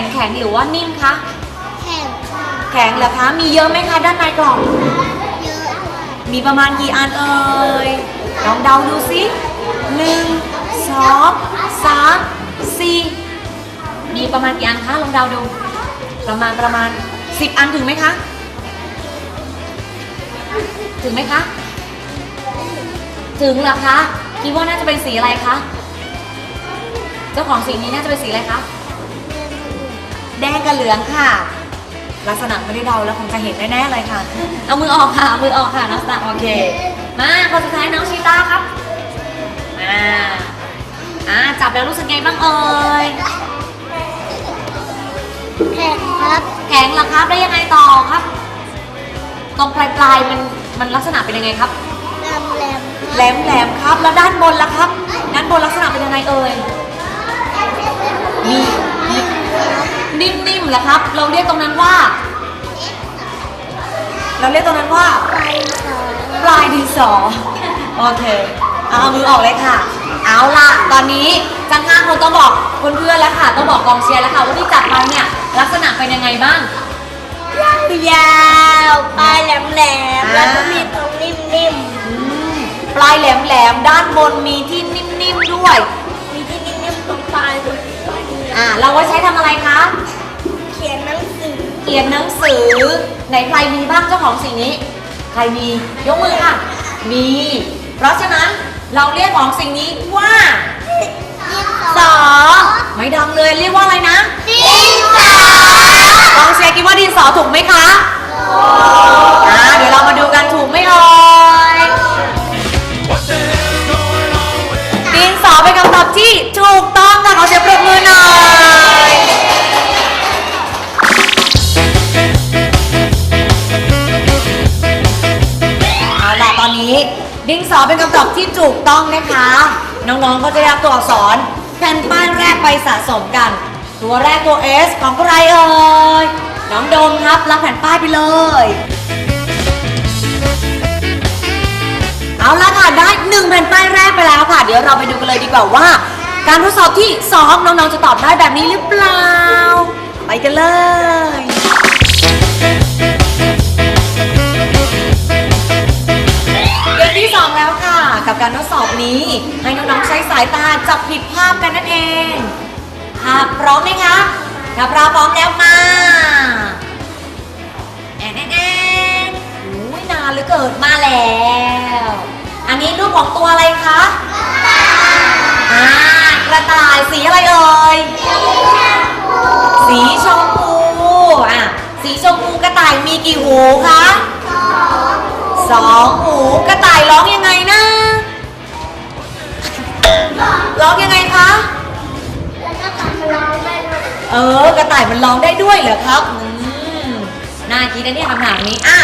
ข็งแข็งๆหรือว่านิ่มคะแข่งค่ะแข็งเหรอคะมีเยอะไหมคะด้านในกล่อง เยอะค่ะมีประมาณกี่อันเอ่ยลองเดาดูสิหนึ่งสองสามสี่มีประมาณกี่อันคะลองเดาดู ประมาณประมาณสิบอันถึงไหมคะถึงไหมคะ ถึงเหรอคะ คิดว่าน่าจะเป็นสีอะไรคะ เจ้าของสีนี้น่าจะเป็นสีอะไรคะ แดงกับเหลืองค่ะ ลักษณะไม่ได้เดาแล้วคงจะเห็นแน่ๆเลยค่ะ เอามือออกค่ะเอามือออกค่ะน้องสตาร์โอเค มาคนสุดท้ายน้องชีตาครับมาอ่าจับแล้วรู้สึกไงบ้างเอ่ยแข่งครับแข็งเหรอครับได้ยังไงต่อครับตรงปลายปลายๆมันมันลักษณะเป็นยังไงครับแหลมแหลมแหลมแหลมๆครับแล้วด้านบนล่ะครับด้าน เหรอครับ เราเรียกตรงนั้นว่า เราเรียกตรงนั้นว่าไปสองปลายดินสอโอเค เอามือออกเลยค่ะ เอาล่ะ ตอนนี้จังห้าคนต้องบอกเพื่อนๆแล้วค่ะ ต้องบอกกองเชียร์แล้วค่ะว่าที่จัดไปเนี่ยลักษณะเป็นยังไงบ้าง ยาวปลายแหลมแหลมอ่าแล้วก็มีตรงนิ่มอืมปลายแหลมๆ ด้านบนมีที่นิ่มๆด้วย ๆ มีที่นิ่มๆตรงปลายตรงนี้อ่า เราไว้ใช้ทำอะไรคะเขีย นังสือเขียนหนังสือ ไหนใครมีบ้างเจ้าของสิ่งนี้ ใครมียกมือค่ะ มี เพราะฉะนั้นเราเรียกของสิ่งนี้ว่าสอไม่ดังเลยเรียกว่าอะไรนะดินสอกองเชียร์คิดว่าดินสอถูกไหมคะอ่าเดี๋ยวเรามาดูกันถูกไหมเอ่ย ถูกต้องนะคะ น้องๆ ก็จะได้รับตัวอักษรแผ่นป้ายแรกไปสะสมกัน ตัวแรกตัว S ของใครเอ่ย น้องโดมครับรับแผ่นป้ายไปเลย เอาละค่ะได้หนึ่งแผ่นป้ายแรกไปแล้วค่ะ เดี๋ยวเราไปดูกันเลยดีกว่าว่า การทดสอบที่สองน้องๆ จะตอบได้แบบนี้หรือเปล่า ไปกันเลยเกมที่สองแล้ว กับการทดสอบนี้ ให้น้องๆใช้สายตาจับผิดภาพกันนั่นเองค่ะพร้อมไหมคะถ้าพร้อมพร้อมแล้วมาแอนแอนแอนอุ้ยนานเหลือเกินมาแล้ว อันนี้รูปของตัวอะไรคะอ่ากระต่ายสีอะไรเอ่ยสีชมพูอะสีชมพูกระต่ายมีกี่หูคะสองหูกระต่ายร้องยังไงนะ ร้องยังไงคะแล้วก็ทำเราได้ด้วยเออกระต่ายมันร้องได้ด้วยเหรอครับอืมน่าคิดนะเนี่ยคำถามนี้อะ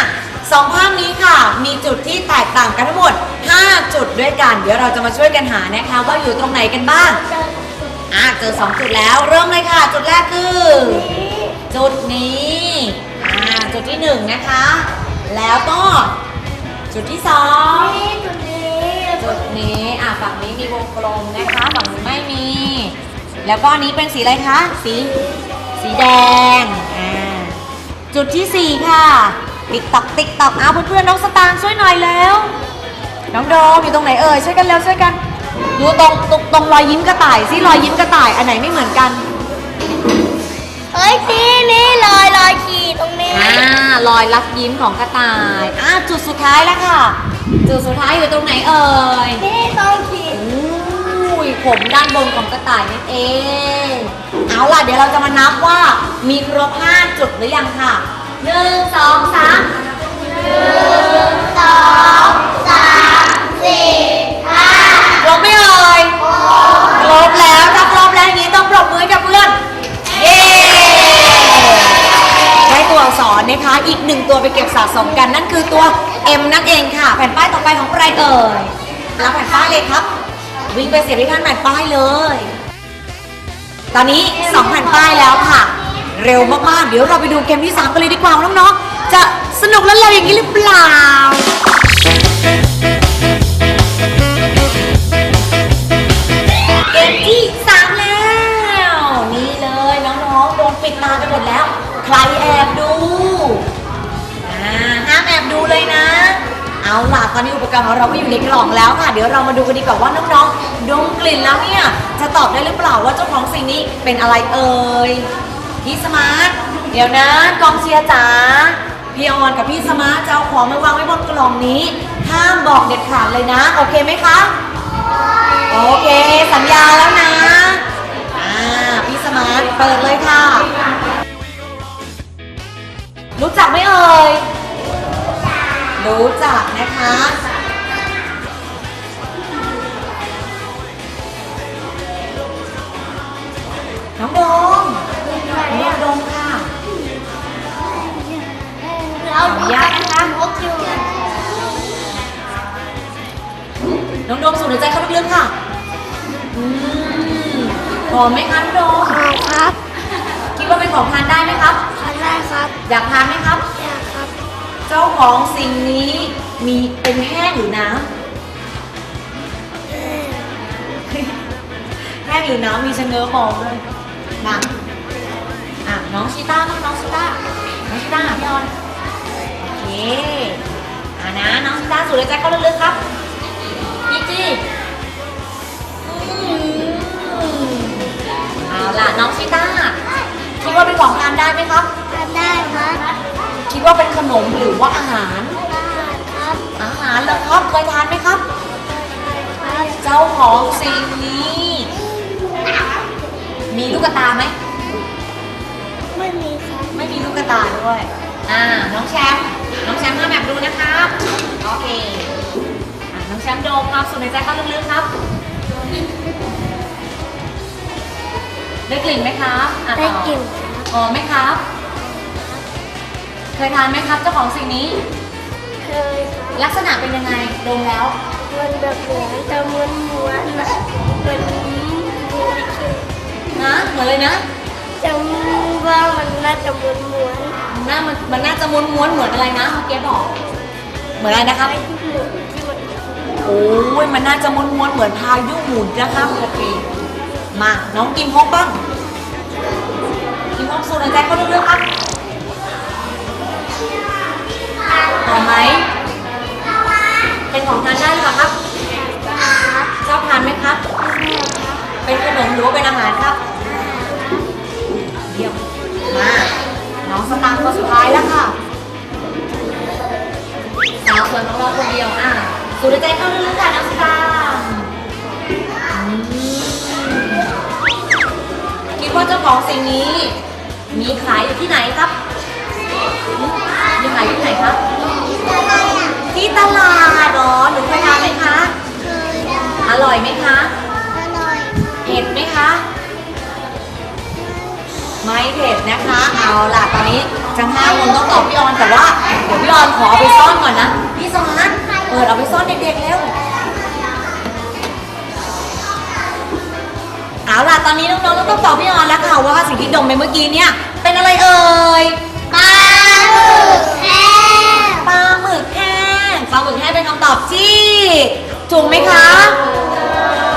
สองภาพนี้ค่ะ มีจุดที่แตกต่างกันทั้งหมด 5 จุดด้วยกัน เดี๋ยวเราจะมาช่วยกันหานะคะ ว่าอยู่ตรงไหนกันบ้าง อะเจอ2จุดแล้ว เริ่มเลยค่ะ จุดแรกคือ จุดนี้อ่าจุดที่1นะคะ แล้วก็ จุดที่2นี่ตั วนี้จุดนี้อะฝั่งนี้มีวงกลมนะคะฝั่งนี้ไม่มี แล้วก็อันนี้เป็นสีอะไรคะ สีสีแดงอ่าจุดที่สี่ค่ะ ติ๊กตอกติ๊กตอกเอาเพื่อนๆน้องสตางค์ช่วยหน่อยแล้ว น้องโดมอยู่ตรงไหนเอ่ยช่วยกันเร็วช่วยกันอยู่ตรงตรงตรงรอยยิ้มกระต่ายสิรอยยิ้มกระต่ายอันไหนไม่เหมือนกัน เฮ้ยนี่นี่ลอยลอย ดตรงนี้อ่ารอยรักยิ้มของกระต่ายอ่าจุดสุดท้ายแล้วค่ะ จุดสุดท้ายอยู่ตรงไหนเอ่ยนี่ต้องขีดอุ้ยผมด้านบนของกระต่ายนั่นเอง เอาล่ะเดี๋ยวเราจะมานับว่ามีครบ5จุดหรือยังค่ะ1 2 3สองสามสี่ห้าครบไม่เอ่ยครบแล้วถ้าครบแล้วอย่างนี้ต้องปรบมือให้กับเพื่อนเย้ได้ ตัวอักษรนะคะ อีกหนึ่งตัวไปเก็บสะสมกันนั่นคือตัว M นั่นเองค่ะ แผ่นป้ายต่อไปของใครเอ่ยรับแผ่นป้ายเลยครับ วิ่งไปเสียบที่ท่านแผ่นป้ายเลย ตอนนี้2แผ่นป้ายแล้วค่ะ เร็วมากๆ เดี๋ยวเราไปดูเกมที่3กันเลยดีกว่าว่าน้องๆจะสนุกและเร็วอย่างนี้หรือเปล่า เลยนะ เอาล่ะตอนนี้อุปกรณ์ของเราก็อยู่ในกล่องแล้วค่ะ เดี๋ยวเรามาดูกันดีกว่าว่าน้องๆ ดมกลิ่นแล้วเนี่ย จะตอบได้หรือเปล่าว่าเจ้าของสิ่งนี้เป็นอะไรเอ่ย พี่สมาร์ท เดี๋ยวนะกองเชียร์จ๋า พี่ออนกับพี่สมาร์ทจะเอาของมาวางไว้บนกล่องนี้ ห้ามบอกเด็ดขาดเลยนะ โอเคไหมคะ โอเค สัญญาแล้วนะ อ่า พี่สมาร์ท เปิดเลยค่ะ รู้จักไหมเอ่ย รู้จักนะคะ น้องโดมน้องโดมค่ะเราดูกันนะพบอยู่น้องโดมสูดหายใจเข้าลึกๆค่ะอืมหอมไหมคะน้องโดมครับ คิดว่าเป็นของทานได้ไหมครับ ทานได้ครับ อยากทานไหมครับอยากครับ เจ้าของสิ่งนี้มีเป็นแห้งหรือน้ำแห้งหรือน้ำมีชะเง้อมองด้วยมาอะน้องชิต้าน้องน้องชิต้าน้องชิต้าพี่ออนโอเคอะนะน้องชิต้าสูดหายใจเข้าลึกๆครับพี่จี้อืมเอาล่ะน้องชิต้าคิดว่าเป็นของทานได้ไหมครับทานได้ครับ คิดว่าเป็นขนมหรือว่าอาหารได้ครับอาหารเหรอครับเคยทานไหมครับครับ เจ้าของสิ่งนี้ มีลูกตาไหม ไม่มีครับ ไม่มีลูกตาด้วย อ่า น้องแชมป์ น้องแชมป์ห้ามแบบดูนะครับ โอเค อ่า น้องแชมป์โดมครับสูดหายใจเข้าลึกๆครับได้กลิ่นไหมครับอะได้ต่อกลิ่นหอมไหมครับ เคยทานไหมครับเจ้าของสิ่งนี้ เคยครับลักษณะเป็นยังไงดมแล้ว มันแบบเหมือนจะม้วนม้วนๆอะเหมือนม้วนนะเหมือนเลยนะจะว่ามันน่าจะม้วนม้วนหน้ามันมันน่าจะม้วนม้วนๆเหมือนอะไรนะเมื่อกี้บอก เหมือนอะไรนะครับ ไอ้ที่หมุนที่มันโอ้ยมันน่าจะม้วนม้วนๆเหมือนพายุหมุนนะครับโอเคมาน้องกิมฮอกบ้างกิมฮอกสูดหายใจเข้าลึกๆครับ ทานได้หรือเปล่าครับชอบทานไหมครับ เป็นขนมหรือว่าเป็นอาหารครับเยี่ยมมาน้องสตางค์คนสุดท้ายแล้วค่ะสาวสวยของเราคนเดียวอะสูดใจเข้าลึกๆค่ะน้องสตางค์คิดว่าเจ้าของสิ่งนี้ มีขายอยู่ที่ไหนครับมีขายอยู่ที่ไหนครับ ที่ตลาดเหรอหนูเคยทานไหมคะ เคยได้อร่อยไหมคะ อร่อยเผ็ดไหมคะ ไม่เผ็ดนะคะ เอาล่ะตอนนี้จังห้าคนต้องตอบพี่ออนแต่ว่าเดี๋ยวพี่ออนขอเอาไปซ่อนก่อนนะ พี่สมานเปิดเอาไปซ่อนเด็กๆเร็วเอาล่ะตอนนี้น้องๆต้องตอบพี่ออนแล้วค่ะว่าสิ่งที่ดมไปเมื่อกี้เนี่ยเป็นอะไรเอ่ยปลาหมึกแห้งปลาหมึกแห้งปลาหมึกแห้งเป็นคำตอบที่ ถูกไหมคะ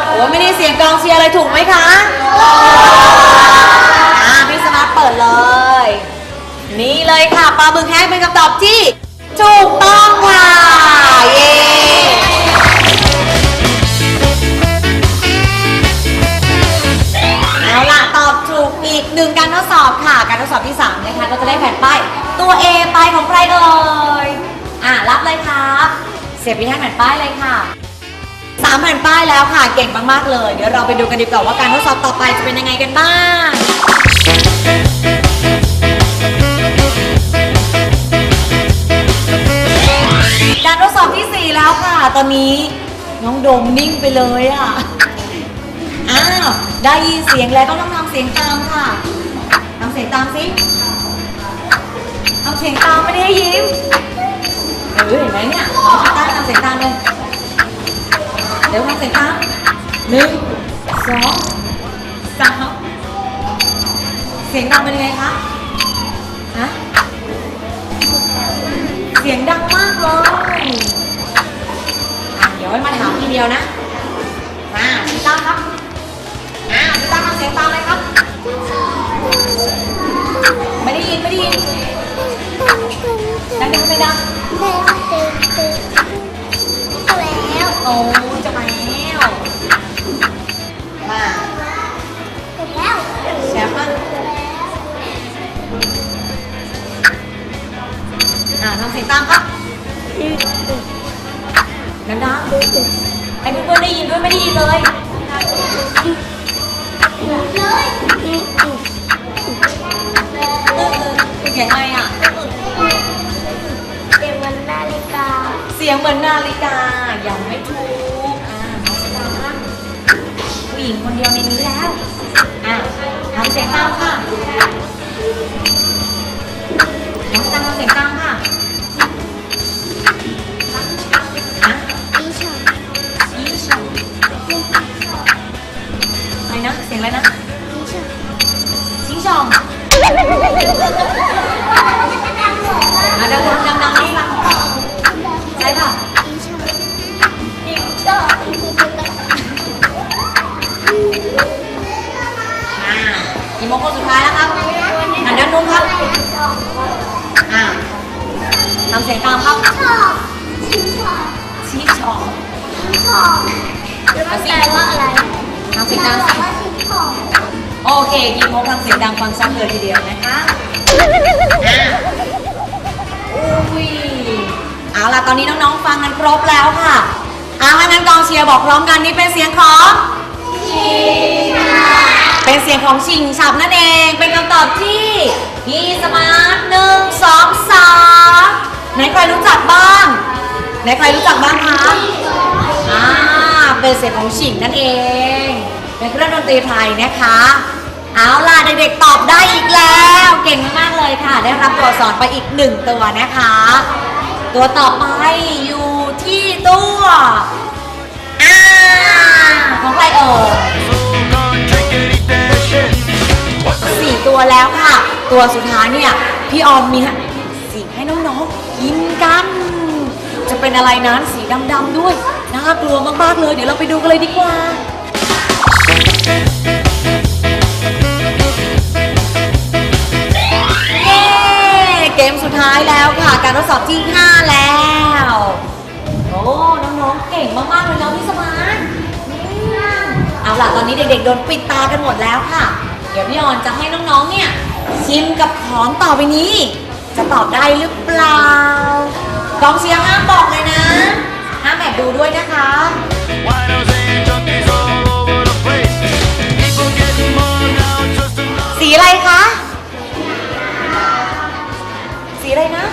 โอ้ไม่ได้เสียงกองเชียร์อะไรถูกไหมคะอ่าพี่สมาร์ทเปิดเลย นี่เลยค่ะปลาหมึกแห้งเป็นคำตอบที่ ถูกต้องค่ะ เสียบไปให้แผ่นป้ายเลยค่ะสามแผ่นป้ายแล้วค่ะ เก่งมากๆเลย เดี๋ยวเราไปดูกันดีกว่าว่าการทดสอบต่อไปจะเป็นยังไงกันบ้างการทดสอบที่ 4 แล้วค่ะ ตอนนี้น้องโดมนิ่งไปเลยอะ อ้าว ได้ยินเสียงแล้วก็ต้องทำเสียงตามค่ะทำเสียงตามสิทำเสียงตามไม่ได้ให้ยิ้ม เห็นไหมเนี่ยน้อต้าทำเสียงตามเลยเดี๋ยวทำเสียงตามหนึ่งสองสามเสียงดังเป็นไงคะฮะเสียงดังมากเลยเดี๋ยวมาถามทีเดียวนะมาพี่ต้าครับอ่าพี่ต้าทำเสียงตามเลยครับ ไม่ได้ยินไม่ได้ยินดังดังดัง แล้วโอ้จะมาแล้ว มาแล้วแชมป์มอ่าทำเสียงตามครับดังๆให้เพื่อนๆได้ยินด้วยไม่ได้ยินเลยเออเสียงไรอะ สียงเหมือนนาฬิกา ยังไม่ถูกอ่าน้องสตางค์ผู้หญิงคนเดียวในนี้แล้ว อ่าทำเสียงตามค่ะน้องสตางค์ทำเสียงตามค่ะอีชอนชี้ช่องอะไรนะ เสียงอะไรนะอีชอนชี้ช่อง โมงคนสุดท้ายแล้วครับอันด้านนู้นครับอ่าทำเสียงตามครับชอบชิชอบชี้ช่องชิชอบแล้วมันแปลว่าอะไรทำเสียงแปลดังว่าชิชอบโอเคกี่โมงทำเสียงดังฟังชัดเลยทีเดียวนะคะอ่าอุ้ยเอาล่ะตอนนี้น้องๆฟังกันครบแล้วค่ะเอาล่ะงั้นกองเชียร์บอกพร้อมกันนี่เป็นเสียงของ เป็นเสียงของชิงฉับนั่นเอง เป็นคำตอบที่พี่สมาร์ทหนึ่งสองสามไหนใครรู้จักบ้าง ไหนใครรู้จักบ้างคะอ่าเป็นเสียงของฉิงนั่นเอง เป็นเครื่องดนตรีไทยนะคะ เอาล่ะเด็กๆตอบได้อีกแล้ว เก่งมากๆเลยค่ะ ได้รับตัวสอักษรไปอีกหนึ่งตัวนะคะ ตัวต่อไปอยู่ที่ตัวอ่าของใครเอ่ย ตัวแล้วค่ะ ตัวสุดท้ายเนี่ยพี่ออมมีสิ่งให้น้องๆกินกัน จะเป็นอะไรนั้นสีดำๆด้วยน่ากลัวมากๆเลย เดี๋ยวเราไปดูกันเลยดีกว่าเย้เกมสุดท้ายแล้วค่ะ การทดสอบที่ 5 แล้ว โอ้น้องๆเก่งมากๆเลยนะพี่สมานเอาล่ะตอนนี้เด็กๆโดนปิดตากันหมดแล้วค่ะ เดี๋ยวพี่ออนจะให้น้องๆ เนี่ย ชิมกับของต่อไปนี้ จะตอบได้หรือเปล่ากองเชียร์ห้ามบอกเลยนะ ห้ามแอบดูด้วยนะคะ สีอะไรคะ สีอะไรนะ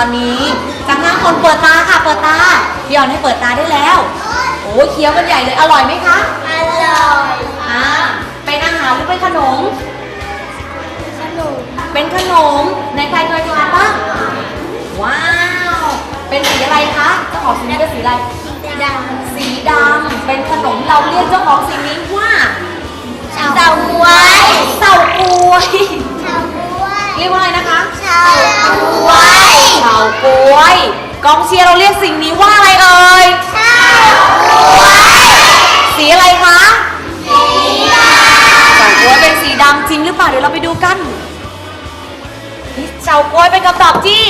อาล่ะตอนนี้ทั้งห้าคนเปิดตาค่ะ เปิดตาพี่ออนให้เปิดตาได้แล้ว โอ้ยเคี้ยวกันใหญ่เลย อร่อยไหมคะอร่อยอ่าเป็นอาหารหรือเป็นขนม ขนม เป็นขนมในใครเคยทานบ้างว้าว เป็นสีอะไรคะเจ้าของสีนี้เป็นสีอะไรดสีดำเป็นขนมเราเรียกเจ้าของสิ่งนี้ว่าำเฉาก๊วยเต่ากล้วยเฉาก๊วยเรียกว่าอะไรนะคะเฉาก๊วย เต่ากล้วย กองเชียร์เราเรียกสิ่งนี้ว่าอะไรเอ่ยเฉาก๊วยสีอะไรคะสีดเต่ากล้วยเป็นสีดำจริงหรือเปล่าเดี๋ยวเราไปดูกันเต่ากล้วยเป็นคำตอบที่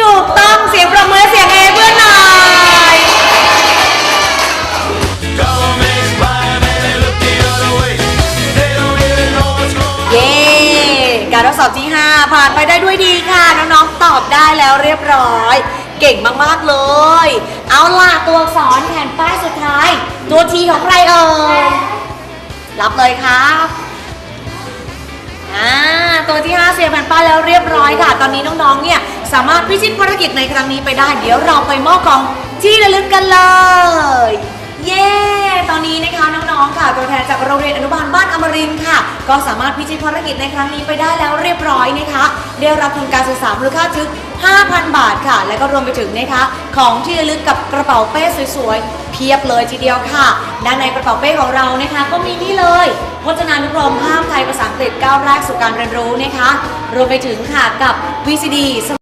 ถูกต้องเสียงประมือเสียงเอเพื่อนหน่อย Government's fine and they look the other way. They don't even know what's going on. เย้การทดสอบที่ 5 ผ่านไปได้ด้วยดีค่ะน้องๆตอบ ได้แล้วเรียบร้อย เก่งมากๆเลย เอาล่ะตัวอักษรแผ่นป้ายสุดท้าย ตัวทีของใครเอ่ยรับเลยครับอ่าตัวที่5เสียแผ่นป้ายแล้วเรียบร้อยค่ะ ตอนนี้น้องๆเนี่ยสามารถพิชิตภารกิจในครั้งนี้ไปได้ เดี๋ยวเราไปมอบกล่องที่ระลึกกันเลย เย้ ตอนนี้นะคะน้องๆ ค่ะตัวแทนจากโรงเรียนอนุบาลบ้านอมรินทร์ค่ะ ก็สามารถพิชิตภารกิจในครั้งนี้ไปได้แล้วเรียบร้อยนะคะ ได้รับทุนการศึกษามูลค่าถึง 5,000 บาทค่ะ และก็รวมไปถึงนะคะ ของที่ระลึกกับกระเป๋าเป้สวยๆ เพียบเลยทีเดียวค่ะ ด้านในกระเป๋าเป้ของเรานะคะ ก็มีนี่เลยพจนานุกรมภาพไทยภาษาอังกฤษก้าวแรกสู่การเรียนรู้นะคะ รวมไปถึงค่ะกับ VCD